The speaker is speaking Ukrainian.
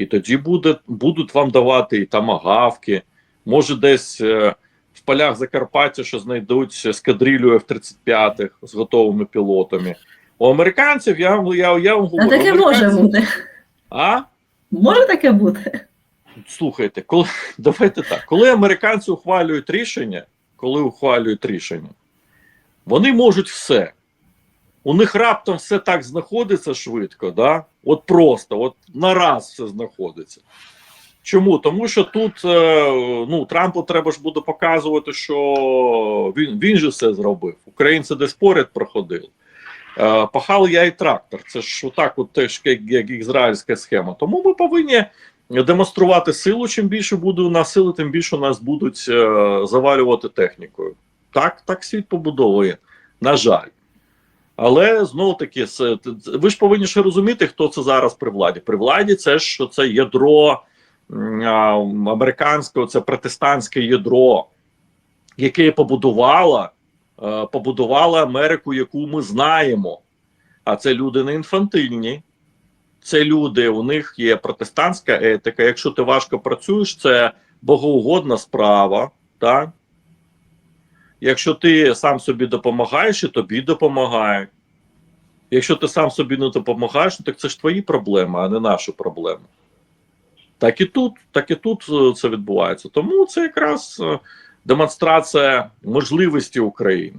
І тоді буде, будуть вам давати і тамагавки, може десь е, в полях Закарпаття, що знайдуть ескадрилю F-35 з готовими пілотами. У американців я, вам- я, я вам А таке може бути. А? Може таке бути. Слухайте, коли давайте так, коли американці ухвалюють рішення, коли ухвалюють рішення, вони можуть все. У них раптом все так знаходиться швидко, да? от просто, от нараз все знаходиться. Чому? Тому що тут е, ну, Трампу треба ж буде показувати, що він, він же все зробив. Українці десь поряд проходили. Е, пахав я і трактор. Це ж отак, от теж як, як ізраїльська схема. Тому ми повинні демонструвати силу. Чим більше буде у нас сили, тим більше нас будуть е, завалювати технікою. Так, так світ побудовує. На жаль. Але знову таки, ви ж повинні ще розуміти, хто це зараз при владі. При владі це ж що це ядро американське, це протестантське ядро, яке побудувало, е, побудувало Америку, яку ми знаємо. А це люди не інфантильні. Це люди, у них є протестантська етика. Якщо ти важко працюєш, це богоугодна справа. Так? Якщо ти сам собі допомагаєш, і тобі допомагають. Якщо ти сам собі не допомагаєш, ну, так це ж твої проблеми, а не наші проблеми. Так і тут, так і тут е, це відбувається. Тому це якраз е, демонстрація можливості України.